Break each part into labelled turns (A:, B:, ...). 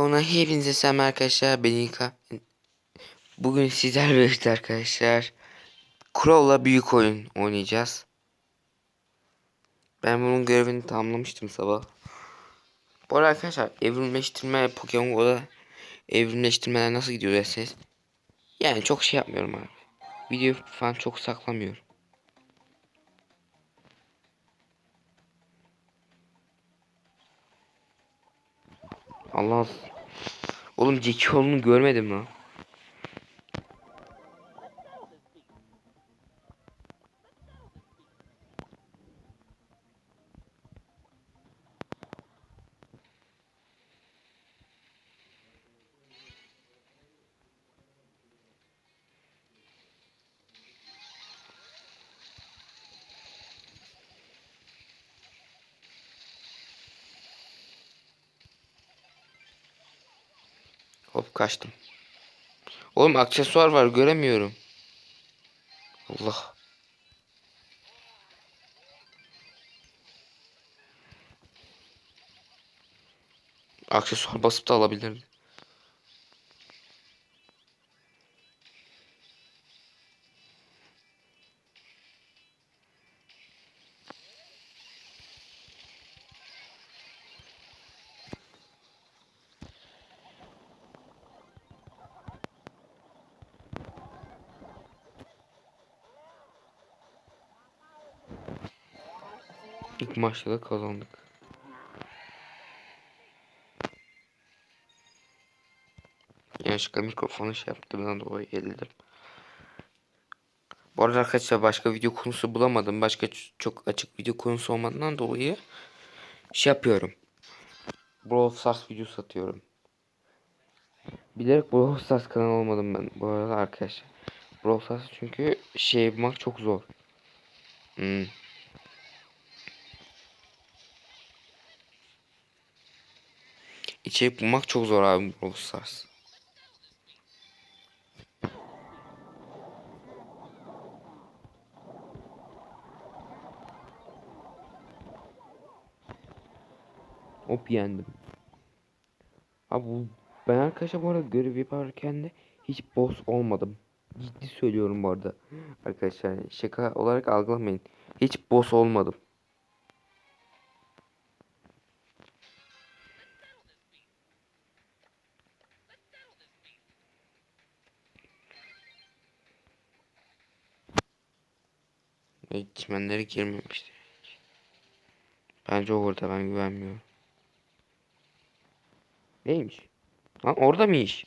A: Ona hepinize selam arkadaşlar. Ben İlka. Bugün sizlerle birlikte arkadaşlar. Crow'la büyük oyun oynayacağız. Ben bunun görevini tamamlamıştım sabah. Bu arada arkadaşlar evrimleştirme Pokemon Go'da evrimleştirmeler nasıl gidiyor derseniz. Yani çok şey yapmıyorum abi. Video falan çok saklamıyorum. Allah Oğlum Jackie oğlunu görmedim lan. Hop kaçtım. Oğlum aksesuar var göremiyorum. Allah. Aksesuar basıp da alabilirdim. İlk maçta da kazandık. Yanlışlıkla mikrofonu şey yaptığımdan dolayı elledim. Bu arada arkadaşlar başka video konusu bulamadım. Başka çok açık video konusu olmadığından dolayı şey yapıyorum. Brawl Stars video satıyorum. Bilerek Brawl Stars kanalı olmadım ben bu arada arkadaşlar. Brawl Stars çünkü şey bulmak çok zor. Hmm. İçerik bulmak çok zor abi Brawl Stars. Hop yendim. Abi bu ben arkadaşlar bu arada görev yaparken de hiç boss olmadım. Ciddi söylüyorum bu arada. Arkadaşlar şaka olarak algılamayın. Hiç boss olmadım. Ve çimenlere girmemişti. Bence orada ben güvenmiyorum. Neymiş? Lan orada mı iş?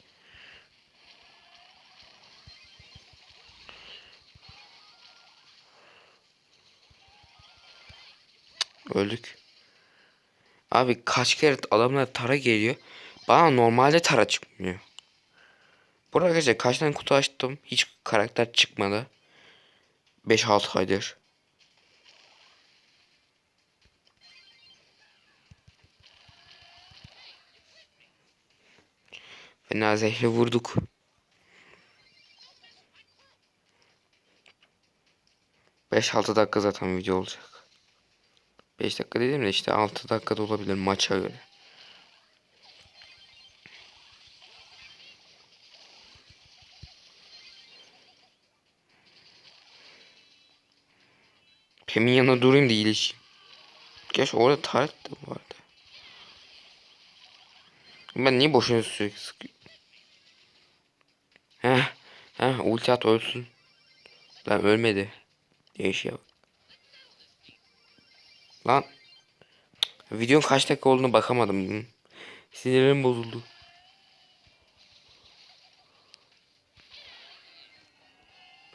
A: Öldük. Abi kaç kere adamlar tara geliyor. Bana normalde tara çıkmıyor. Burada arkadaşlar kaç tane kutu açtım. Hiç karakter çıkmadı. 5-6 aydır. Fena zehri vurduk. Beş altı dakika zaten video olacak. 5 dakika dedim de işte 6 dakikada olabilir maça göre. Pem'in yanına durayım da iyileşeyim. Gerçi orada taret de vardı. Ben niye boşuna sürekli sıkıyorum? Heh. Heh ulti at ölsün. Lan ölmedi. Değişiyor. Lan. Videonun kaç dakika olduğunu bakamadım. Sinirim bozuldu.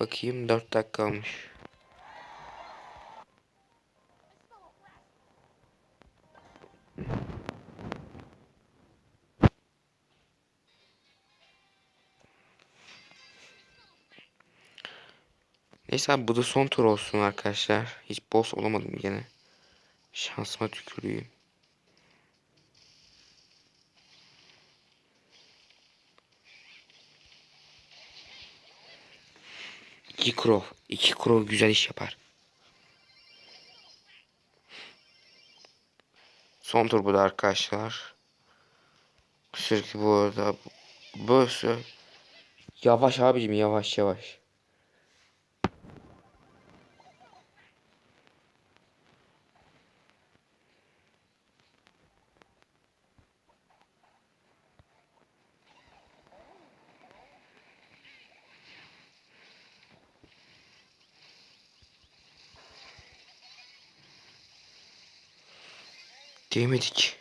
A: Bakayım 4 dakika olmuş. Neyse abi bu da son tur olsun arkadaşlar. Hiç boss olamadım gene. Şansıma tüküreyim. İki crow. iki crow güzel iş yapar. Son tur bu da arkadaşlar. Sürekli bu arada burası yavaş abicim yavaş yavaş. Değmedik.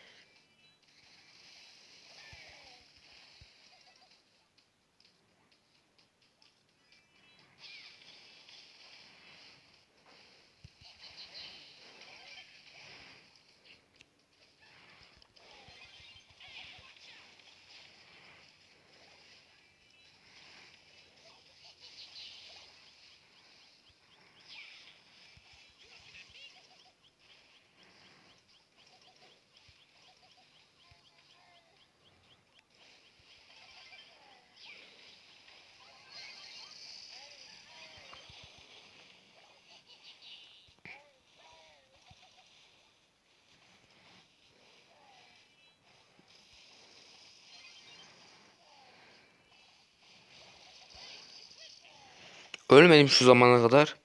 A: Ölmedim şu zamana kadar.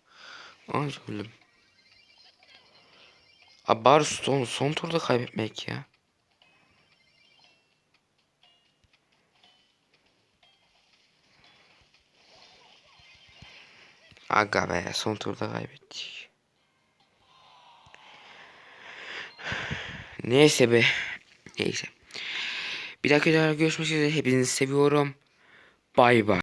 A: Anca öldüm. Abi son, son turda kaybetmek ya. Aga be son turda kaybettik. Neyse be. Neyse. Bir dahaki videoda görüşmek üzere. Hepinizi seviyorum. Bay bay.